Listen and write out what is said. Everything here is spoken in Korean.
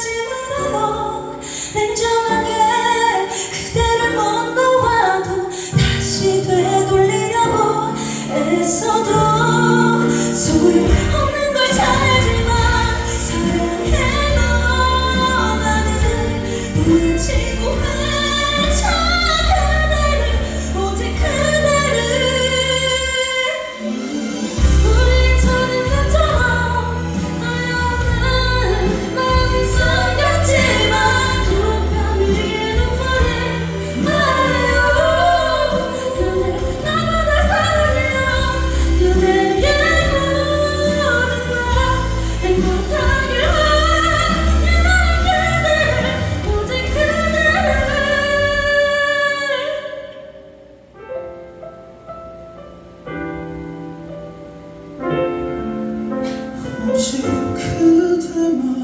Imagine 오직 그대만.